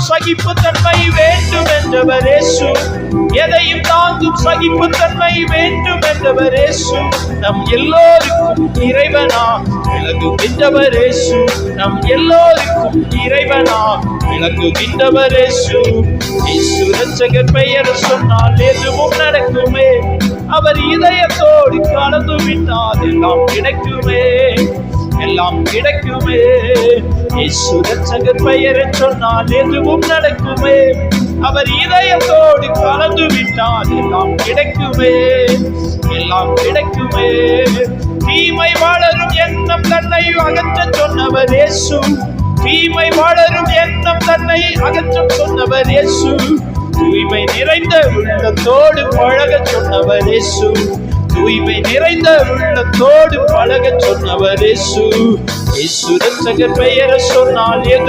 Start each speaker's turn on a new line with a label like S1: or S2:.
S1: தாங்கும் சகிப்பு தன்மை வேண்டும் என்றவர் இயேசு எதையும் தாங்கும் சகிப்பு தன்மை வேண்டும் என்றவர் இயேசு நம் எல்லோருக்கும் இறைவனா விளங்குகின்றவர் இயேசு நம் எல்லோருக்கும் இறைவனா விளங்குகின்றவர் இயேசு இயேசு ரட்சகர் பெயர் சொன்னால் எதுவும் நடக்குமே. அவர் இதயத்தோடு கலந்து விட்டால் எல்லாம் கிடைக்குமே. எல்லாம் கிடைக்குமே. இயேசு ரட்சகர் பெயரை சொன்னால் எதுவும் நடக்குமே. அவர் இதயத்தோடு கலந்து விட்டால் எல்லாம் கிடைக்குமே. எல்லாம் கிடைக்குமே. தீமை வளரும் எண்ணம் தன்னை அகற்ற சொன்னவர் இயேசு. தீமை வளரும் எண்ணம் தன்னை அகற்ற சொன்னவர் இயேசு. தூய்மை நிறைந்த உள்ளத்தோடு பழக சொன்னவர் இயேசு. தூய்மை நிறைந்த உள்ளத்தோடு பழக சொன்னவர் இயேசு. இயேசு ரட்சகர் பெயரை சொன்னால் எது